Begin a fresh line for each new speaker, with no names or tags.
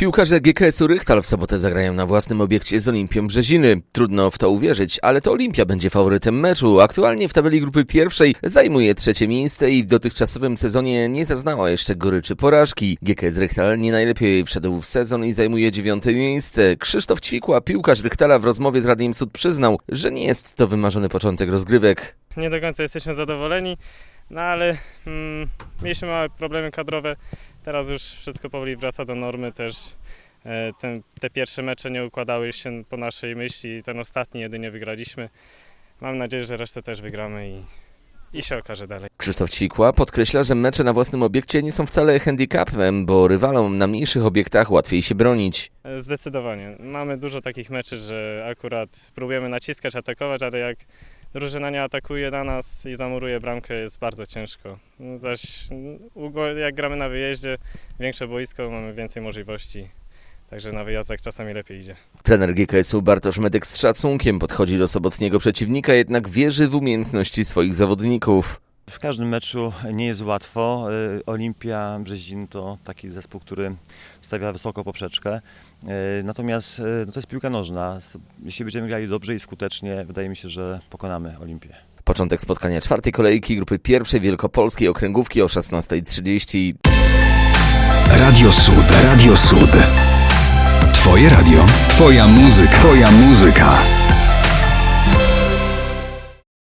Piłkarze GKS-u Rychtal w sobotę zagrają na własnym obiekcie z Olimpią Brzeziny. Trudno w to uwierzyć, ale to Olimpia będzie faworytem meczu. Aktualnie w tabeli grupy pierwszej zajmuje trzecie miejsce i w dotychczasowym sezonie nie zaznała jeszcze goryczy porażki. GKS Rychtal nie najlepiej wszedł w sezon i zajmuje dziewiąte miejsce. Krzysztof Ćwikła, piłkarz Rychtala w rozmowie z Radiem Sud przyznał, że nie jest to wymarzony początek rozgrywek.
nie do końca jesteśmy zadowoleni, no ale mm, mieliśmy małe problemy kadrowe. Teraz już wszystko powoli wraca do normy też. E, ten, te pierwsze mecze nie układały się po naszej myśli, ten ostatni jedynie wygraliśmy. Mam nadzieję, że resztę też wygramy i, i się okaże dalej.
Krzysztof Ćwikła podkreśla, że mecze na własnym obiekcie nie są wcale handicapem, bo rywalom na mniejszych obiektach łatwiej się bronić.
E, Zdecydowanie. Mamy dużo takich meczy, że akurat próbujemy naciskać, atakować, ale jak drużyna nie atakuje na nas i zamuruje bramkę, jest bardzo ciężko. Zaś mm, jak gramy na wyjeździe, większe boisko, mamy więcej możliwości. Także na wyjazdach czasami lepiej idzie.
Trener GKS-u Bartosz Medek z szacunkiem podchodzi do sobotniego przeciwnika, jednak wierzy w umiejętności swoich zawodników.
W każdym meczu nie jest łatwo. Y, Olimpia Brzezin to taki zespół, który stawia wysoko poprzeczkę. Y, Natomiast y, no to jest piłka nożna. Jeśli będziemy grali dobrze i skutecznie, wydaje mi się, że pokonamy Olimpię.
Początek spotkania czwartej kolejki grupy pierwszej Wielkopolskiej Okręgówki o 16.30.
Radio Sud. Radio Sud. Twoje radio. Twoja muzyka. Twoja muzyka.